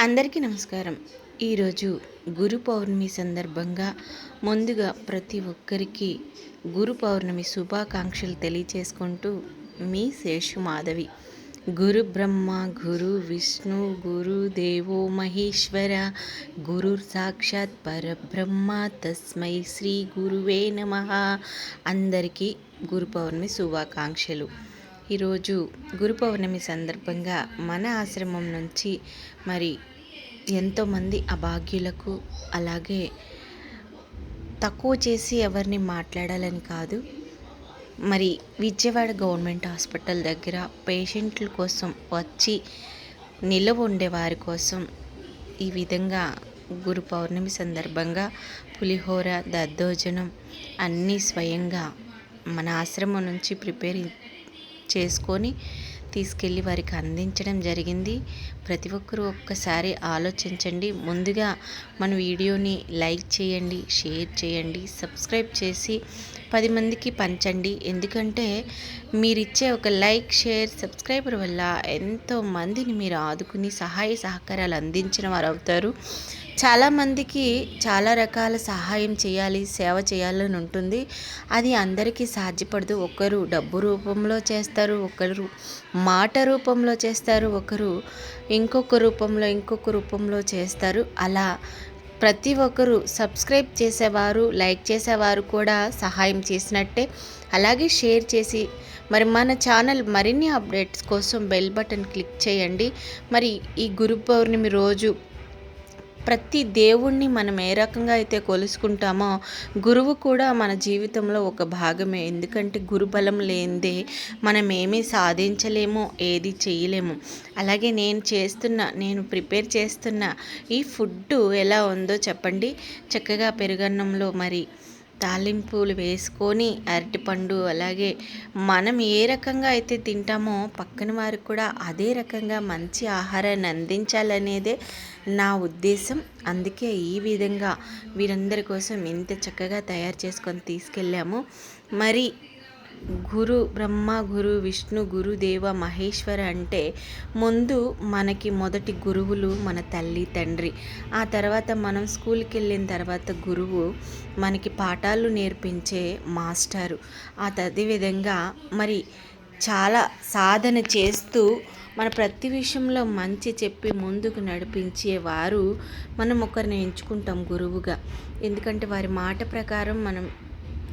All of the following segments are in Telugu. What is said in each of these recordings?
అందరికీ నమస్కారం. ఈరోజు గురు పౌర్ణమి సందర్భంగా ముందుగా ప్రతి ఒక్కరికి గురు పౌర్ణమి శుభాకాంక్షలు తెలియచేసుకుంటూ మీ శేషు మాధవి. గురు బ్రహ్మ గురు విష్ణు గురు దేవో మహేశ్వర గురు సాక్షాత్ పరబ్రహ్మ తస్మై శ్రీ గురువే నమ. అందరికీ గురు పౌర్ణమి శుభాకాంక్షలు. ఈరోజు గురు పౌర్ణమి సందర్భంగా మన ఆశ్రమం నుంచి మరి ఎంతోమంది అభాగ్యులకు అలాగే తక్కువ చేసి ఎవరిని మాట్లాడాలని కాదు. మరి విజయవాడ గవర్నమెంట్ హాస్పిటల్ దగ్గర పేషెంట్ల కోసం వచ్చి నిలవ ఉండేవారి కోసం ఈ విధంగా గురు పౌర్ణమి సందర్భంగా పులిహోర దద్దోజనం అన్నీ స్వయంగా మన ఆశ్రమం నుంచి ప్రిపేర్ చేసుకొని తీసుకెళ్ళి వారికి అందించడం జరిగింది. ప్రతి ఒక్కరూ ఒక్కసారి ఆలోచించండి. ముందుగా మన వీడియోని లైక్ చేయండి షేర్ చేయండి సబ్స్క్రైబ్ చేసి పది మందికి పంచండి. ఎందుకంటే మీరు ఇచ్చే ఒక లైక్ షేర్ సబ్స్క్రైబర్ వల్ల ఎంతో మందిని మీరు ఆదుకుని సహాయ సహకారాలు అందించిన వారు అవుతారు చాలామందికి చాలా రకాల సహాయం చేయాలి సేవ చేయాలని ఉంటుంది. అది అందరికీ సాధ్యపడదు. ఒకరు డబ్బు రూపంలో చేస్తారు ఒకరు మాట రూపంలో చేస్తారు ఒకరు ఇంకొక రూపంలో ఇంకొక రూపంలో చేస్తారు. అలా ప్రతి ఒక్కరు సబ్స్క్రైబ్ చేసేవారు లైక్ చేసేవారు కూడా సహాయం చేసినట్టే. అలాగే షేర్ చేసి మరి మన ఛానల్ మరిన్ని అప్డేట్స్ కోసం బెల్ బటన్ క్లిక్ చేయండి. మరి ఈ గురు పౌర్ణమి రోజు ప్రతి దేవుణ్ణి మనం ఏ రకంగా అయితే కొలుసుకుంటామో గురువు కూడా మన జీవితంలో ఒక భాగమే. ఎందుకంటే గురుబలం లేనిదే మనం ఏమీ సాధించలేము ఏది చేయలేము. అలాగే నేను చేస్తున్న నేను ప్రిపేర్ చేస్తున్న ఈ ఫుడ్ ఎలా ఉందో చెప్పండి. చక్కగా పెరుగన్నంలో మరి తాలింపులు వేసుకొని అరటిపండు అలాగే మనం ఏ రకంగా అయితే తింటామో పక్కన వారికి కూడా అదే రకంగా మంచి ఆహారాన్ని అందించాలనేదే నా ఉద్దేశం. అందుకే ఈ విధంగా వీరందరి కోసం ఇంత చక్కగా తయారు చేసుకొని తీసుకెళ్ళాము. మరి గురు బ్రహ్మ గురు విష్ణు గురు దేవ మహేశ్వర అంటే ముందు మనకి మొదటి గురువులు మన తల్లి తండ్రి. ఆ తర్వాత మనం స్కూల్కి వెళ్ళిన తర్వాత గురువు మనకి పాఠాలు నేర్పించే మాస్టారు. ఆ విధంగా మరి చాలా సాధన చేస్తూ మన ప్రతి విషయంలో మంచి చెప్పి ముందుకు నడిపించేవారు మనం ఒకరిని ఎంచుకుంటాం గురువుగా. ఎందుకంటే వారి మాట ప్రకారం మనం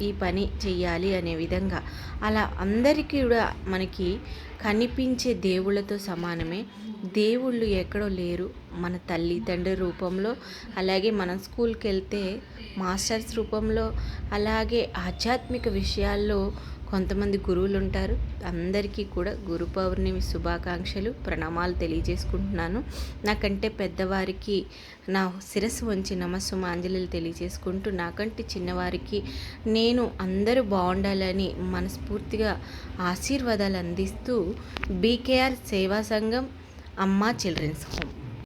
ఈ పని చెయ్యాలి అనే విధంగా. అలా అందరికీ కూడా మనకి కనిపించే దేవుళ్ళతో సమానమే. దేవుళ్ళు ఎక్కడో లేరు. మన తల్లి తండ్రి రూపంలో అలాగే మనం స్కూల్కి వెళ్తే మాస్టర్స్ రూపంలో అలాగే ఆధ్యాత్మిక విషయాల్లో కొంతమంది గురువులు ఉంటారు అందరికీ కూడా గురు పౌర్ణమి శుభాకాంక్షలు ప్రణామాలు తెలియజేసుకుంటున్నాను. నాకంటే పెద్దవారికి నా శిరస్సు వంచి నమస్సుమాంజలిలు తెలియజేసుకుంటూ నాకంటే చిన్నవారికి నేను అందరూ బాగుండాలని మనస్ఫూర్తిగా ఆశీర్వాదాలు అందిస్తూ బీకేఆర్ సేవా సంఘం అమ్మ చిల్డ్రన్స్ హోమ్.